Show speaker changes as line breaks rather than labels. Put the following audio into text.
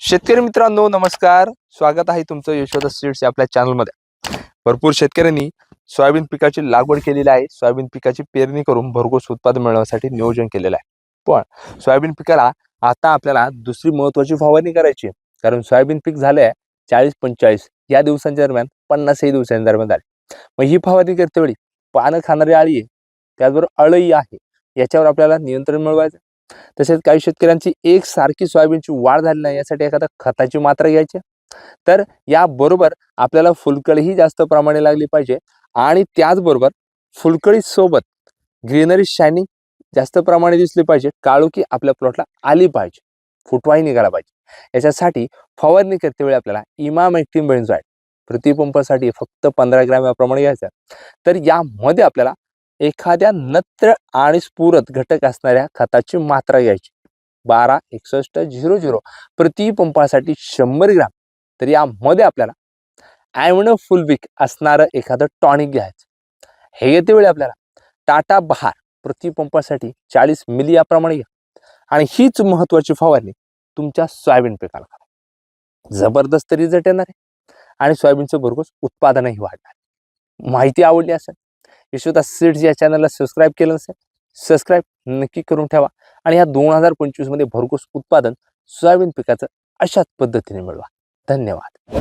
शेतकरी मित्रांनो नमस्कार. स्वागत आहे तुमचं यशोदा सीड्स या आपल्या चॅनलमध्ये भरपूर शेतकऱ्यांनी सोयाबीन पिकाची लागवड केलेली आहे. सोयाबीन पिकाची पेरणी करून भरघोस उत्पादन मिळवण्यासाठी नियोजन केलेलं आहे. पण सोयाबीन पिकाला आता आपल्याला दुसरी महत्वाची फवारणी करायची आहे. कारण सोयाबीन पीक झालं आहे चाळीस पंचेचाळीस या दिवसांच्या दरम्यान पन्नासही दिवसांच्या दरम्यान झाली. मग ही फवारणी करतेवेळी पानं खाणारी आळी आहे. त्याचबरोबर अळई आहे. याच्यावर आपल्याला नियंत्रण मिळवायचं तसेच काही शेतकऱ्यांची एक सारखी सोयाबीनची वाढ झाली नाही यासाठी एखादा खताची मात्रा घ्यायची. तर याबरोबर आपल्याला फुलकळीही जास्त प्रमाणे लागली पाहिजे आणि त्याचबरोबर फुलकळी सोबत ग्रीनरी शायनिंग जास्त प्रमाणे दिसली पाहिजे. काळोखी आपल्या प्लॉटला आली पाहिजे. फुटवाही निघाला पाहिजे. याच्यासाठी फवारणी करते वेळी आपल्याला इमाम एक्टिम बेन्झाईड प्रतिपंपासाठी फक्त पंधरा ग्रॅम याप्रमाणे घ्यायचं. तर यामध्ये आपल्याला एखाद्या नत्र आणि स्फुरत घटक असणाऱ्या खताची मात्रा घ्यायची. बारा एकसष्ट झिरो झिरो. प्रति पंपासाठी शंभर ग्राम. तर यामध्ये आपल्याला ॲवणं फुलबिक असणारं एखादं टॉनिक घ्यायचं. हे येते वेळी आपल्याला. टाटा बहार प्रति पंपासाठी चाळीस मिली याप्रमाणे घ्या. आणि हीच महत्वाची फवारणी तुमच्या सोयाबीन पिकाला करा. जबरदस्त रिझल्ट येणार आहे. आणि सोयाबीनचं भरघोस उत्पादनही वाढणार माहिती आवडली असेल यशोदा सीड्स या चॅनलला सबस्क्राईब केलं नसेल सबस्क्राईब नक्की करून ठेवा. आणि या दोन हजार पंचवीसमध्ये भरघोस उत्पादन सोयाबीन पिकाचं अशाच पद्धतीने मिळवा. धन्यवाद.